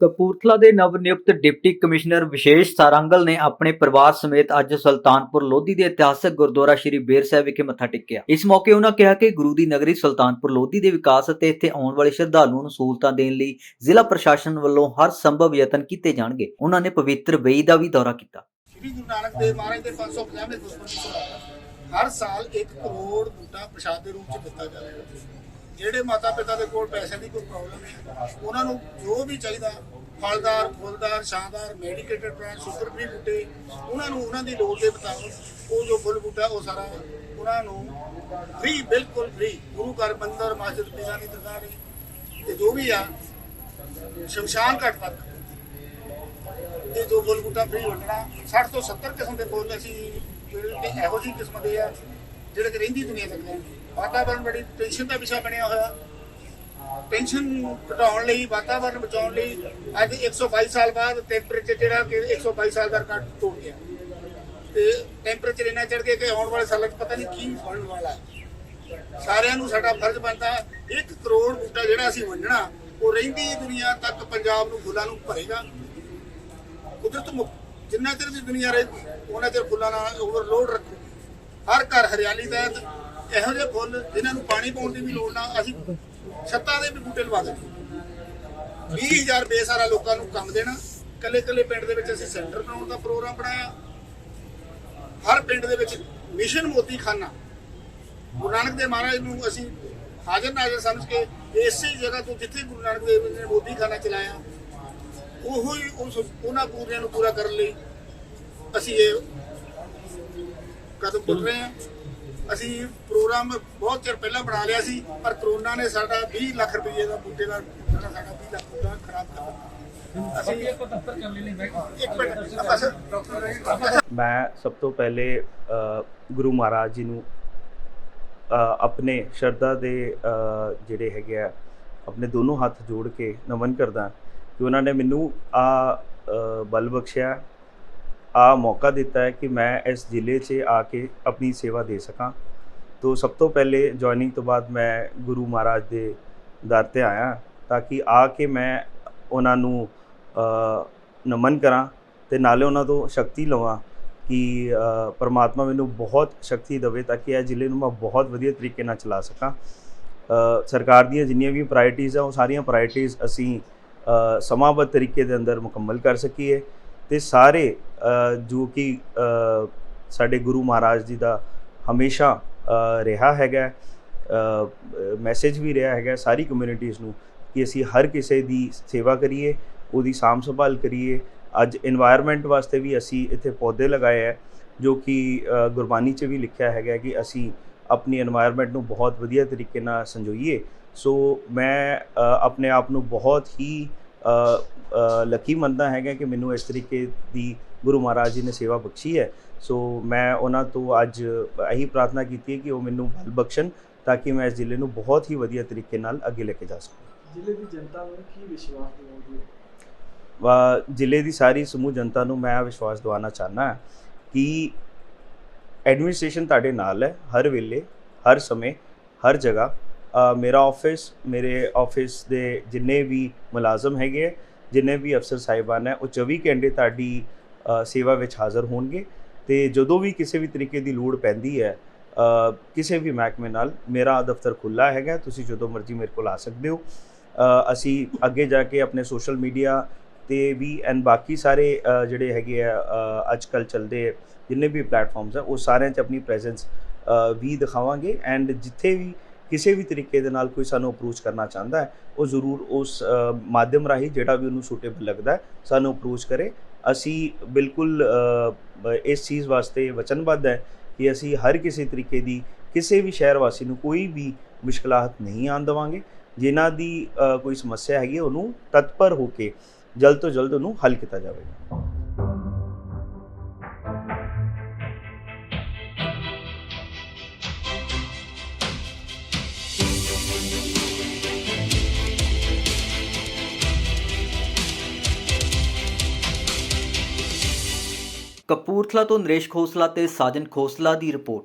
ਕਪੂਰਥਲਾ ਦੇ ਨਵ ਨਿਯੁਕਤ ਡਿਪਟੀ ਕਮਿਸ਼ਨਰ ਵਿਸ਼ੇਸ਼ ਸਾਰੰਗਲ ਨੇ ਆਪਣੇ ਪਰਿਵਾਰ ਸਮੇਤ ਅੱਜ ਸੁਲਤਾਨਪੁਰ ਲੋਧੀ ਦੇ ਇਤਿਹਾਸਕ ਗੁਰਦੁਆਰਾ ਸ਼੍ਰੀ ਬੇਰ ਸਾਹਿਬ ਵਿਖੇ ਮੱਥਾ ਟੇਕਿਆ। ਇਸ ਮੌਕੇ ਉਹਨਾਂ ਕਿਹਾ ਕਿ ਗੁਰੂ ਦੀ ਨਗਰੀ ਸੁਲਤਾਨਪੁਰ ਲੋਧੀ ਦੇ ਵਿਕਾਸ ਅਤੇ ਇੱਥੇ ਆਉਣ ਵਾਲੇ ਸ਼ਰਧਾਲੂਆਂ ਨੂੰ ਸਹੂਲਤਾਂ ਦੇਣ ਲਈ ਜ਼ਿਲ੍ਹਾ ਪ੍ਰਸ਼ਾਸਨ ਵੱਲੋਂ ਹਰ ਸੰਭਵ ਯਤਨ ਕੀਤੇ ਜਾਣਗੇ। ਉਹਨਾਂ ਨੇ ਪਵਿੱਤਰ ਵੇਈ ਦਾ ਵੀ ਦੌਰਾ ਕੀਤਾ। ਸ਼੍ਰੀ ਗੁਰੂ ਨਾਨਕ ਦੇਵ ਮਹਾਰਾਜ ਦੇ 550ਵੇਂ ਗੁਰਪੁਰਬ ਹਰ ਸਾਲ 1 ਕਰੋੜ ਬੂਟਾ ਪ੍ਰਸ਼ਾਦ ਦੇ ਰੂਪ ਚ ਦਿੱਤਾ ਜਾਵੇਗਾ ਜਿਹੜੇ ਮਾਤਾ ਪਿਤਾ ਦੇ ਕੋਲ ਪੈਸੇ ਦੀ ਕੋਈ ਪ੍ਰੋਬਲਮ ਹੈ ਉਹਨਾਂ ਨੂੰ ਜੋ ਵੀ ਚਾਹੀਦਾ, ਫਲਦਾਰ, ਫੁੱਲਦਾਰ, ਸ਼ਾਨਦਾਰ ਮੈਡੀਕੇਟਡ ਪਲਾਂਟ ਸ਼ੂਗਰ ਫ੍ਰੀ ਬੂਟੇ, ਉਹਨਾਂ ਨੂੰ ਉਹਨਾਂ ਦੀ ਲੋੜ ਦੇ ਮੁਤਾਬਕ ਉਹ ਜੋ ਫੁੱਲ ਬੂਟਾ, ਉਹ ਸਾਰਾ ਉਹਨਾਂ ਨੂੰ ਫ੍ਰੀ ਬਿਲਕੁਲ ਫ੍ਰੀ ਗੁਰੂ ਘਰ, ਮੰਦਰ, ਮਸਜਿਦ ਪੀਰਾਨੀ ਦਰਗਾਹ ਦੇ ਤੇ ਜੋ ਵੀ ਆ, ਸ਼ਮਸ਼ਾਨ ਘਾਟ ਤੱਕ ਇਹ ਜੋ ਫੁੱਲ ਬੂਟਾ ਫ੍ਰੀ ਵੰਡਣਾ 60 ਤੋਂ 70 ਕਿਸਮ ਦੇ ਫੁੱਲ ਅਸੀਂ ਜਿਹੜੇ ਇਹੋ ਜਿਹੀ ਕਿਸਮ ਦੇ ਆ, ਜਿਹੜੇ ਕਿ ਰਹਿੰਦੀ ਦੁਨੀਆ ਤੱਕ ਨੇ ਵਾਤਾਵਰਣ ਬੜੀ ਟੈਨਸ਼ਨ ਦਾ ਵਿਸ਼ਾ ਬਣਿਆ ਹੋਇਆ। ਟੈਨਸ਼ਨ ਘਟਾਉਣ ਲਈ ਵਾਤਾਵਰਣ ਬਚਾਉਣ ਲਈ ਅੱਜ 122 ਸਾਲ ਬਾਅਦ ਟੈਂਪਰੇਚਰ ਜਿਹੜਾ ਕਿ 122 ਸਾਲ ਦਾ ਰਿਕਾਰਡ ਤੋੜ ਗਿਆ। ਤੇ ਟੈਂਪਰੇਚਰ ਇੰਨਾ ਚੜ ਗਿਆ ਕਿ ਆਉਣ ਵਾਲੇ ਸਾਲਾਂ 'ਚ ਪਤਾ ਨਹੀਂ ਕੀ ਬਣਨ ਵਾਲਾ ਸਾਰਿਆਂ ਨੂੰ ਸਾਡਾ ਫਰਜ਼ ਬਣਦਾ 1 ਕਰੋੜ ਬੂਟਾ ਜਿਹੜਾ ਅਸੀਂ ਵੰਡਣਾ, ਉਹ ਰਹਿੰਦੀ ਦੁਨੀਆ ਤੱਕ, ਪੰਜਾਬ ਨੂੰ, ਫੁੱਲਾਂ ਨੂੰ ਭਰੇਗਾ। ਕੁਦਰਤ ਮੁਕ- ਜਿੰਨਾ ਚਿਰ ਵੀ ਦੁਨੀਆ ਰਹੇ, ਉਹਨਾਂ ਚਿਰ ਫੁੱਲਾਂ ਨਾਲ ਓਵਰਲੋਡ ਰੱਖੂ। ਹਰ ਘਰ ਹਰਿਆਲੀ ਦਾ ਇਹੋ ਜਿਹੇ ਫੁੱਲ ਜਿਨ੍ਹਾਂ ਨੂੰ ਪਾਣੀ ਪਾਉਣ ਦੀ ਵੀ ਲੋੜ ਨਾ, ਅਸੀਂ ਛੱਤਾਂ ਦੇ ਵੀ ਬੂਟੇ ਲਵਾ ਦੇਣੇ। 20000 ਬੇਸਾਰਾ ਲੋਕਾਂ ਨੂੰ ਕੰਮ ਦੇਣਾ। ਕੱਲੇ ਕੱਲੇ ਪਿੰਡ ਦੇ ਵਿੱਚ ਅਸੀਂ ਸੈਂਟਰ ਬਣਾਉਣ ਦਾ ਪ੍ਰੋਗਰਾਮ ਬਣਾਇਆ। ਹਰ ਪਿੰਡ ਦੇ ਵਿੱਚ ਮਿਸ਼ਨ ਮੋਦੀ ਖਾਨਾ ਗੁਰੂ ਨਾਨਕ ਦੇਵ ਮਹਾਰਾਜ ਨੂੰ ਅਸੀਂ ਹਾਜ਼ਰ ਨਾਜ਼ਰ ਸਮਝ ਕੇ ਇਸੇ ਜਗ੍ਹਾ ਤੋਂ ਜਿੱਥੇ ਗੁਰੂ ਨਾਨਕ ਦੇਵ ਜੀ ਨੇ ਮੋਦੀ ਖਾਨਾ ਚਲਾਇਆ, ਉਹੋ ਹੀ ਉਸ ਉਹਨਾਂ ਪੂਰਿਆਂ ਨੂੰ ਪੂਰਾ ਕਰਨ ਲਈ ਅਸੀਂ ਇਹ ਕਦਮ ਪੁੱਟ ਰਹੇ ਹਾਂ। ਅਸੀਂ ਪ੍ਰੋਗਰਾਮ ਬਹੁਤ ਚਿਰ ਪਹਿਲਾਂ ਬਣਾ ਲਿਆ ਸੀ ਪਰ ਕਰੋਨਾ ਨੇ ਸਾਡਾ 20 ਲੱਖ ਰੁਪਏ ਦਾ ਬੂਟੇ ਦਾ ਸਾਡਾ 20 ਲੱਖ ਬੂਟਾ ਖਰਾਬ ਕਰ ਦਿੱਤਾ। ਅਸੀਂ ਇੱਕ ਮਿੰਟ ਬਸ ਡਾਕਟਰ ਮੈਂ ਸਭ ਤੋਂ ਪਹਿਲੇ ਗੁਰੂ ਮਹਾਰਾਜ ਜੀ ਨੂੰ ਆਪਣੇ ਸ਼ਰਧਾ ਦੇ ਜਿਹੜੇ ਹੈਗੇ ਆ ਆਪਣੇ ਦੋਨੋਂ ਹੱਥ ਜੋੜ ਕੇ ਨਮਨ ਕਰਦਾ ਕਿ ਉਹਨਾਂ ਨੇ ਮੈਨੂੰ ਆ ਬਲ ਬਖਸ਼ਿਆ ਆ ਮੌਕਾ ਦਿੱਤਾ ਹੈ ਕਿ ਮੈਂ ਇਸ ਜ਼ਿਲ੍ਹੇ 'ਚ ਆ ਕੇ ਆਪਣੀ ਸੇਵਾ ਦੇ ਸਕਾਂ। ਤੋਂ ਸਭ ਤੋਂ ਪਹਿਲੇ ਜੁਆਇਨਿੰਗ ਤੋਂ ਬਾਅਦ ਮੈਂ ਗੁਰੂ ਮਹਾਰਾਜ ਦੇ ਦਰ ਤੇ ਆਇਆ ਤਾਂ ਕਿ ਆ ਕੇ ਮੈਂ ਉਹਨਾਂ ਨੂੰ ਨਮਨ ਕਰਾਂ ਤੇ ਨਾਲੇ ਉਹਨਾਂ ਤੋਂ ਸ਼ਕਤੀ ਲਵਾਂ ਕਿ ਪਰਮਾਤਮਾ ਮੈਨੂੰ ਬਹੁਤ ਸ਼ਕਤੀ ਦੇਵੇ ਤਾਂ ਕਿ ਇਹ ਜ਼ਿਲ੍ਹੇ ਨੂੰ ਮੈਂ ਬਹੁਤ ਵਧੀਆ ਤਰੀਕੇ ਨਾਲ ਚਲਾ ਸਕਾਂ। ਸਰਕਾਰ ਦੀਆਂ ਜਿੰਨੀਆਂ ਵੀ ਪ੍ਰਾਇੋਰਟੀਆਂ ਆ ਉਹ ਸਾਰੀਆਂ ਪ੍ਰਾਇੋਰਟੀਆਂ ਅਸੀਂ ਅ, ਸਮਾਂਬੱਧ ਤਰੀਕੇ ਦੇ ਅੰਦਰ ਮੁਕੰਮਲ ਕਰ ਸਕੀਏ। ਤੇ ਸਾਰੇ ਜੋ ਕਿ ਸਾਡੇ ਗੁਰੂ ਮਹਾਰਾਜ ਜੀ ਦਾ ਹਮੇਸ਼ਾ ਰਿਹਾ ਹੈਗਾ ਮੈਸੇਜ ਵੀ ਰਿਹਾ ਹੈਗਾ ਸਾਰੀ ਕਮਿਊਨਿਟੀਜ਼ ਨੂੰ ਕਿ ਅਸੀਂ ਹਰ ਕਿਸੇ ਦੀ ਸੇਵਾ ਕਰੀਏ, ਉਹਦੀ ਸਾਂਭ ਸੰਭਾਲ ਕਰੀਏ। ਅੱਜ এনवायरमेंट ਵਾਸਤੇ ਵੀ ਅਸੀਂ ਇੱਥੇ ਪੌਦੇ ਲਗਾਏ ਆ ਜੋ ਕਿ ਗੁਰਬਾਣੀ 'ਚ ਵੀ ਲਿਖਿਆ ਹੈਗਾ ਕਿ ਅਸੀਂ ਆਪਣੀ এনवायरमेंट ਨੂੰ ਬਹੁਤ ਵਧੀਆ ਤਰੀਕੇ ਨਾਲ ਸੰਜੋਈਏ। ਸੋ ਮੈਂ ਆਪਣੇ ਆਪ ਨੂੰ ਬਹੁਤ ਹੀ ਲੱਕੀ ਮੰਨਦਾ ਹੈਗਾ ਕਿ ਮੈਨੂੰ ਇਸ ਤਰੀਕੇ ਦੀ ਗੁਰੂ ਮਹਾਰਾਜ ਜੀ ਨੇ ਸੇਵਾ ਬਖਸ਼ੀ ਹੈ। ਸੋ ਮੈਂ ਉਹਨਾਂ ਤੋਂ ਅੱਜ ਇਹੀ ਪ੍ਰਾਰਥਨਾ ਕੀਤੀ ਹੈ ਕਿ ਉਹ ਮੈਨੂੰ ਬਲ ਬਖਸ਼ਣ ਤਾਂ ਕਿ ਮੈਂ ਇਸ ਜ਼ਿਲ੍ਹੇ ਨੂੰ ਬਹੁਤ ਹੀ ਵਧੀਆ ਤਰੀਕੇ ਨਾਲ ਅੱਗੇ ਲੈ ਕੇ ਜਾ ਸਕਾਂ। ਜ਼ਿਲ੍ਹੇ ਦੀ ਜਨਤਾ ਨੂੰ ਕੀ ਵਿਸ਼ਵਾਸ ਦਿਵਾਉਂਦੀ ਵਾ ਜ਼ਿਲ੍ਹੇ ਦੀ ਸਾਰੀ ਸਮੂਹ ਜਨਤਾ ਨੂੰ ਮੈਂ ਵਿਸ਼ਵਾਸ ਦਿਵਾਉਣਾ ਚਾਹਨਾ ਹੈ ਕਿ ਐਡਮਿਨਿਸਟ੍ਰੇਸ਼ਨ ਤੁਹਾਡੇ ਨਾਲ ਹੈ। ਹਰ ਵੇਲੇ ਹਰ ਸਮੇਂ ਹਰ ਜਗ੍ਹਾ ਮੇਰਾ ਆਫਿਸ ਮੇਰੇ ਆਫਿਸ ਦੇ ਜਿੰਨੇ ਵੀ ਮੁਲਾਜ਼ਮ ਹੈਗੇ ਹੈ, ਜਿੰਨੇ ਵੀ ਅਫਸਰ ਸਾਹਿਬਾਨ ਹੈ ਉਹ 24 ਘੰਟੇ ਤੁਹਾਡੀ ਸੇਵਾ ਵਿੱਚ ਹਾਜ਼ਰ ਹੋਣਗੇ। ਤੇ ਜਦੋਂ ਵੀ ਕਿਸੇ ਵੀ ਤਰੀਕੇ ਦੀ ਲੋੜ ਪੈਂਦੀ ਹੈ ਕਿਸੇ ਵੀ ਮਹਿਕਮੇ ਨਾਲ ਮੇਰਾ ਦਫ਼ਤਰ ਖੁੱਲਾ ਹੈਗਾ ਤੁਸੀਂ ਜਦੋਂ ਮਰਜ਼ੀ ਮੇਰੇ ਕੋਲ ਆ ਸਕਦੇ ਹੋ। ਅਸੀਂ ਅੱਗੇ ਜਾ ਕੇ ਆਪਣੇ ਸੋਸ਼ਲ ਮੀਡੀਆ ਤੇ ਵੀ ਐਂਡ ਬਾਕੀ ਸਾਰੇ ਜਿਹੜੇ ਹੈਗੇ ਆ ਅ, ਅੱਜ ਕੱਲ ਚੱਲਦੇ ਜਿੰਨੇ ਵੀ ਪਲੇਟਫਾਰਮਸ ਆ ਉਹ ਸਾਰਿਆਂ 'ਚ ਆਪਣੀ ਪ੍ਰੈਜ਼ੈਂਸ ਵੀ ਦਿਖਾਵਾਂਗੇ। ਐਂਡ ਜਿੱਥੇ ਵੀ ਕਿਸੇ ਵੀ ਤਰੀਕੇ ਦੇ ਨਾਲ ਕੋਈ ਸਾਨੂੰ ਅਪਰੋਚ ਕਰਨਾ ਚਾਹੁੰਦਾ ਹੈ, ਉਹ ਜ਼ਰੂਰ ਉਸ ਮਾਧਿਅਮ ਰਾਹੀਂ ਜਿਹੜਾ ਵੀ ਉਹਨੂੰ ਸੂਟੇਬਲ ਲੱਗਦਾ ਹੈ, ਸਾਨੂੰ ਅਪਰੋਚ ਕਰੇ। ਅਸੀਂ ਬਿਲਕੁਲ ਇਸ ਚੀਜ਼ ਵਾਸਤੇ ਵਚਨਬੱਧ ਹੈ ਕਿ ਅਸੀਂ ਹਰ ਕਿਸੇ ਤਰੀਕੇ ਦੀ ਕਿਸੇ ਵੀ ਸ਼ਹਿਰ ਵਾਸੀ ਨੂੰ ਕੋਈ ਵੀ ਮੁਸ਼ਕਲਾਤ ਨਹੀਂ ਆਉਣ ਦੇਵਾਂਗੇ। ਜਿਨ੍ਹਾਂ ਦੀ ਕੋਈ ਸਮੱਸਿਆ ਹੈਗੀ ਉਹਨੂੰ ਤਤਪਰ ਹੋ ਕੇ ਜਲਦ ਤੋਂ ਜਲਦ ਉਹਨੂੰ ਹੱਲ ਕੀਤਾ ਜਾਵੇਗਾ। ਕਪੂਰਥਲਾ ਤੋਂ ਨਰੇਸ਼ ਖੋਸਲਾ ਤੇ ਸਾਜਨ ਖੋਸਲਾ ਦੀ ਰਿਪੋਰਟ।